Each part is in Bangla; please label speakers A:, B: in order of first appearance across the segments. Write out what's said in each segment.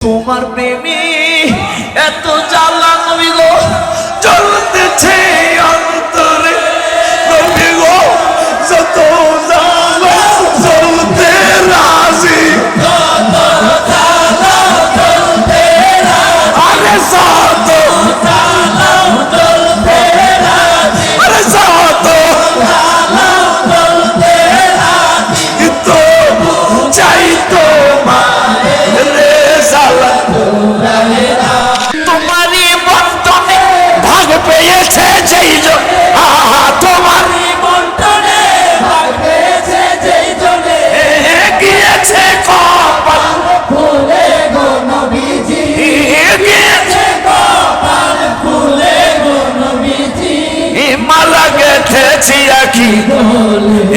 A: তোমার প্রেমে এত জ্বালা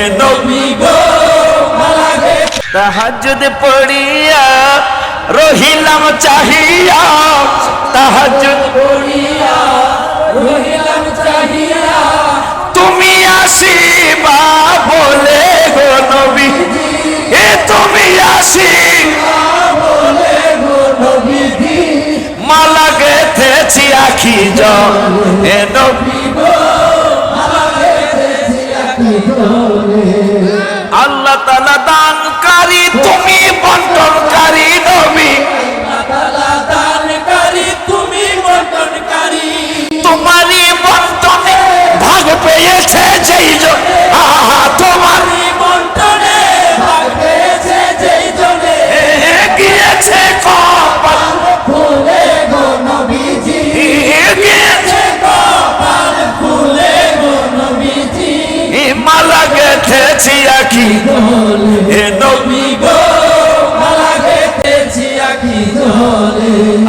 A: এ নবী
B: গো
A: তাহাজুদ পড়িয়া রহিলাম চাহিয়া তাহাজুদ
B: পড়িয়া রহিলাম চাহিয়া।
A: তুমি আসিবা বলে গো নবী, এ তুমি আসিবা
B: বলে গো নবীজি
A: মালা গেথেছি আখি জল, এ নবী।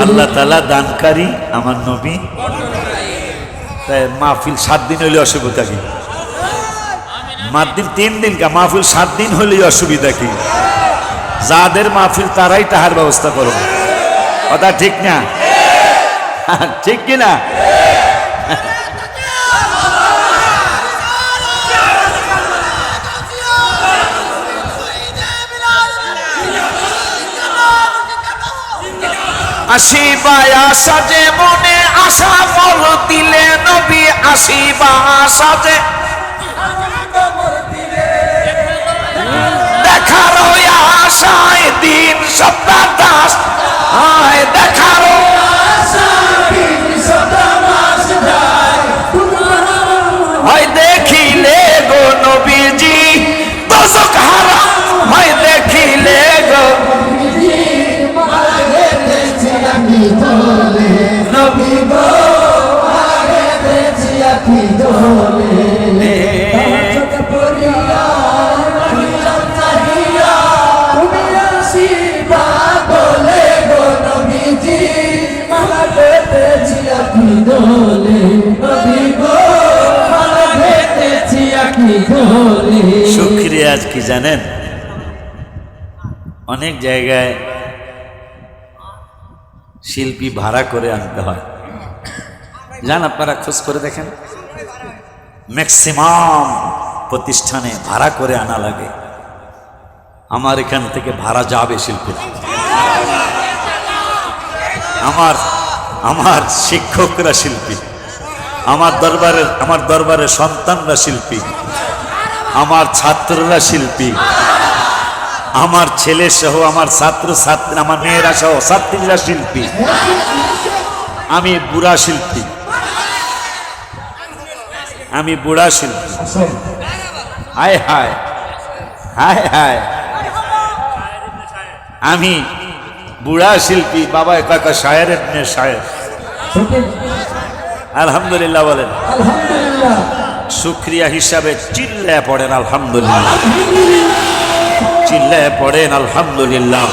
A: আল্লাহ তালা দানকারী আমার নবী। তাই মাহফিল সাত দিন হলে অসুবিধা কি? মাহদিন তিন দিন কা, মাহফিল সাত দিন হলেই অসুবিধা কি? যাদের মাহফিল তারাই তাহার ব্যবস্থা করো কথা ঠিক না? ঠিক কি না আসিবা, আশা যে মনে আশা বল দিলে নবী আসিবা, আশা যে দেখার আশায় দিন সপ্তাহ দাস, আয় দেখার হয় দেখিলে গো নবীজি, দশক হারা, হয় দেখিলে গো
B: জলে নবী গো
A: সুক্রিয়া আজ কি জানেন? অনেক জায়গায় শিল্পী ভাড়া করে আনতে হয়। যান আপনারা, খোঁজ করে দেখেন। ম্যাক্সিমাম প্রতিষ্ঠানে ভাড়া করে আনা লাগে। আমার এখান থেকে ভাড়া যাবে শিল্পী আমার আমার শিক্ষকরা শিল্পী। আমার দরবারের আমার দরবারের সন্তানরা শিল্পী। আমার ছাত্ররা শিল্পী। আমার ছেলে সহ আমার ছাত্র ছাত্রী আমার মেয়েরা সহ ছাত্রীরা শিল্পী। আমি বুড়া শিল্পী। আমি বুড়া শিল্পী। হায় হায় হায় হায়। আমি বুড়া শিল্পী বাবা একা শায়ের শায়ের। আলহামদুলিল্লাহ বলেন।
B: আলহামদুলিল্লাহ।
A: শুক্রিয়া হিসাবে চিল্লায় পড়েন আলহামদুলিল্লাহ। চিল্লায় পড়েন, আলহামদুলিল্লাহ।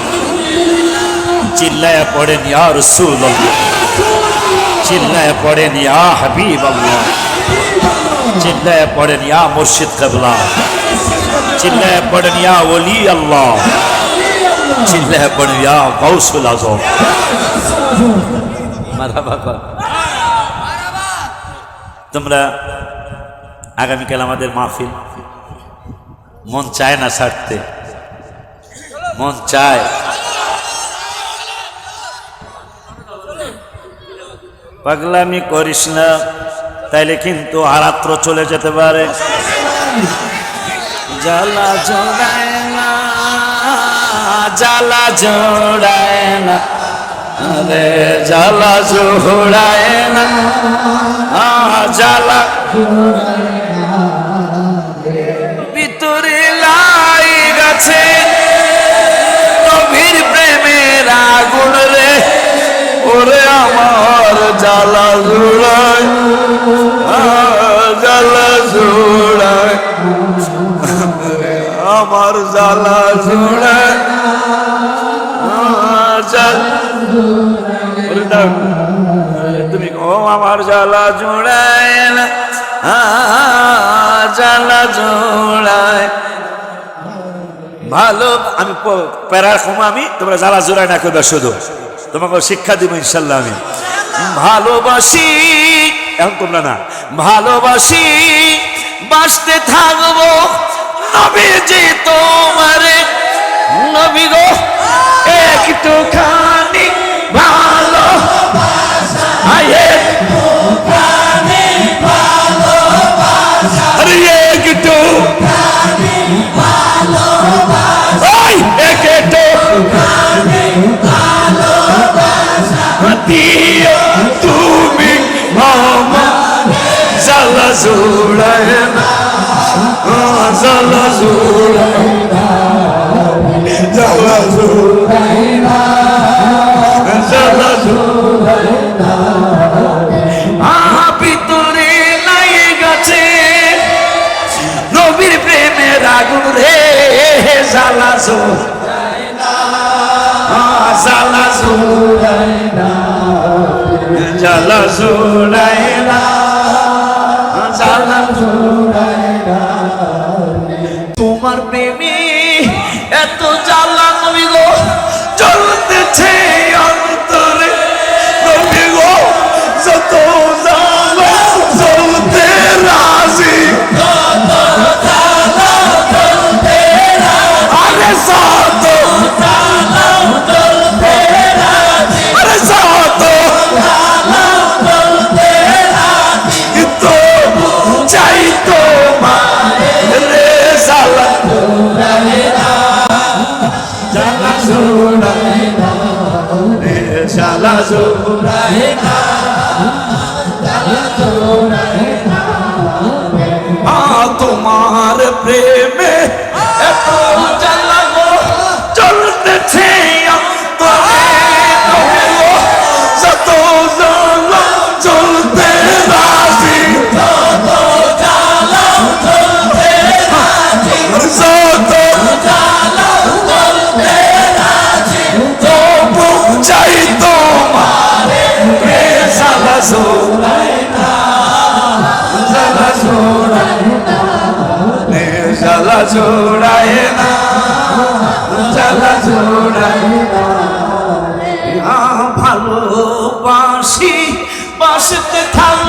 A: চিল্লায় পড়েন, ইয়া রসুল্লাহ চিল্লায় পড়েন, ইয়া হাবিব আল্লাহ চিল্লায় পড়েন, ইয়া মুর্শিদ কবলা। চিল্লায় পড়েন, ইয়া ওলি আল্লাহ চিল্লায় পড়েন, ইয়া গৌসুল আজম। তোমরা আগামীকাল আমাদের মাহফিল। মন চায় না ছাড়তে। মন চায়। পাগলামি করিস না, তাইলে কিন্তু আরাত্র চলে যেতে পারে। জ্বালা জোড়ায় না, জ্বালা জোড়ায় না, আরে জ্বালা জোড়ায় না জ্বালা জোড়ায় না। ওরে আমার জ্বালা জোড়ায় জ্বালা জোড়ায় আমার জ্বালা জোড়ায়। তুমি ও আমার জ্বালা জোড়ায় জ্বালা জোড়ায় ভালো, আমি প্যারার কম আমি তোমরা জ্বালা জোড়ায় না করবে শুধু। তোমাকে শিক্ষা দিব ইনশাল্লাহ আমি। ভালোবাসি, এখন তোমরা না, ভালোবাসি, বাঁচতে থাকব নবীজি তোমারে, নবী গো, একটুখানি ভালো দিও তুমি আমার জ্বালা জোড়ায় না। জ্বালা জোড়ায় জ্বালা জোড়ায় জ্বালা জোড়ায় আহ, ভিতরে নাই গেছে। নবীর প্রেমের আগুন রে জ্বালা জোড়ায় না। জ্বালা জোড়ায় জ্বালা জোড়ায় না জ্বালা তোমার প্রেমে তোমার প্রেমে এত জ্বালা গো চলতেছে অন্তরে। যত জ্বালা চলতে রাজি। জ্বালা জোড়ায় না জ্বালা জোড়ায় না। ভালোবাসি বাসতে থাকব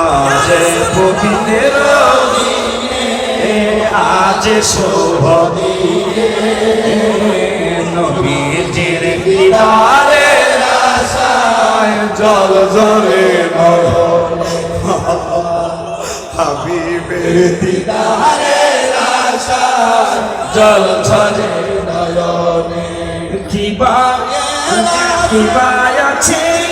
A: আজ পবিত্র আজ শুভ নবীজির দিদারে আশায় জল জলে হাবিবের দিদারে জল ঝরে নয়নে কিবা কিবা আছে।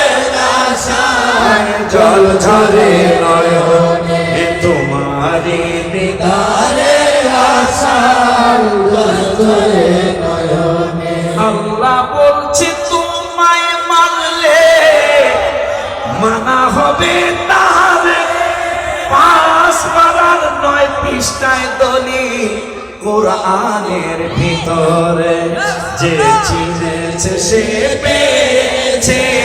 A: দিদারে জল ঝরে নয়নে তোমারি দিদারে আল্লাহ বলছে, তোমায় মানলে মানা হবে তাহলে পাঁচ পারার নয় পৃষ্ঠায় দলি কোরআনের ভিতরে। যে চিনেছে, সে পেয়েছে।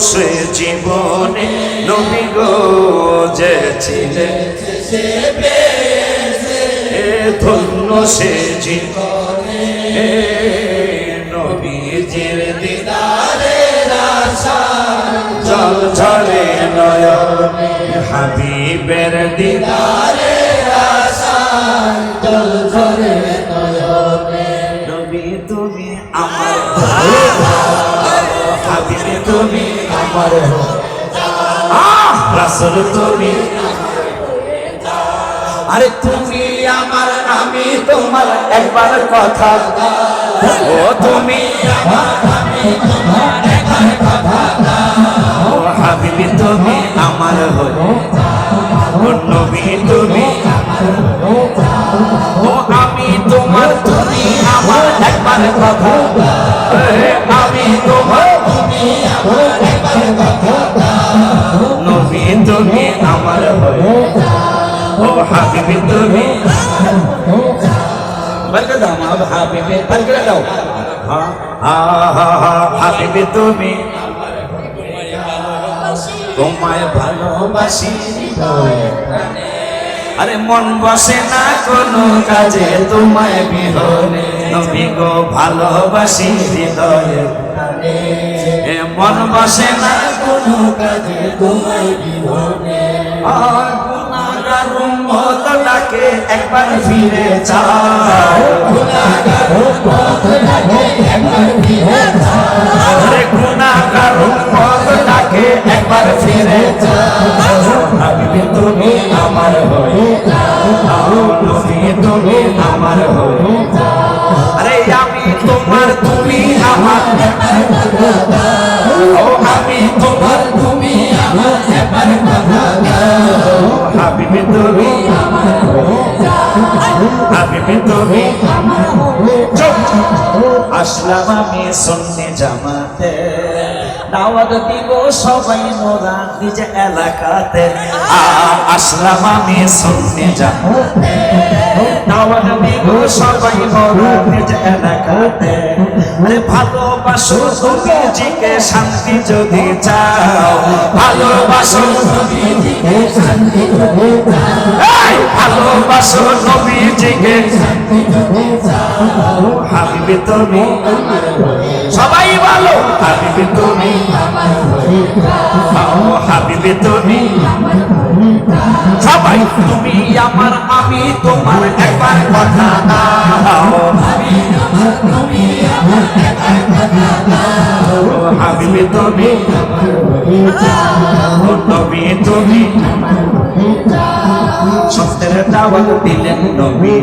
A: সে জীবনে। নবী গো যে পেয়েছে। ধন্য সে জীবনে। নবীজির দিদারে আশা। জল ঝরে নয়নে হাবিবের দিদারে আশা। জল ঝরে নয়নে। নবী তুমি আমার হাবিবে তুমি আমার রাসূল তুমি। আরে তুমি আমার আমি তোমার একবার কথা। ও তুমি আমার আমি তোমার একবার কথা। ও হাবিবি তুমি আমার হয়ে। ও নবী তুমি ও আমি তোমার তুমি আমার একবার কথা। আমি তোমার নবী তুমি আমার ও হাবিবি তুমি। বলকে দাও মা হাবিবি। বলকে দাও। হাবিবি তুমি। তোমায় ভালোবাসি। আরে মন বসে না কোনো কাজে, তোমায় বিহনে। নবী গো, ভালোবাসি হৃদয়ে মন বসে না কোনো কাজে তোমায় আর গুনাহগার উম্মত ডাকে একবার ফিরে যাও হাবিবি তুমি আমার হয়ে তুমি আমার হয়ে আরে আমি তোমার তুমি আমার হাবিবি তুমি হাবিবি তুমি আসলাম আমি সন্নে জামাতে। দাওয়াত দিব সবাই মোরা নিজ এলাকাতে। আর আসলাম আমি সন্নে জামাতে। দাওয়াত দিব সবাই মোরা নিজ এলাকাতে। আরে ভালোবাসো নবীজিকে শান্তি যদি চাও। ভালোবাসো শান্তি ভালোবাসো নবীজিকে হাবিবি তুমি সবাই ভালো, হাবিবি তুমি। হাবিবি তুমি। সবাই তুমি আমার, আমি তোমার একবার কথা দাও। হাবিবি তুমি। নবী তুমি। সত্যের দাওয়াত দিলেন নবী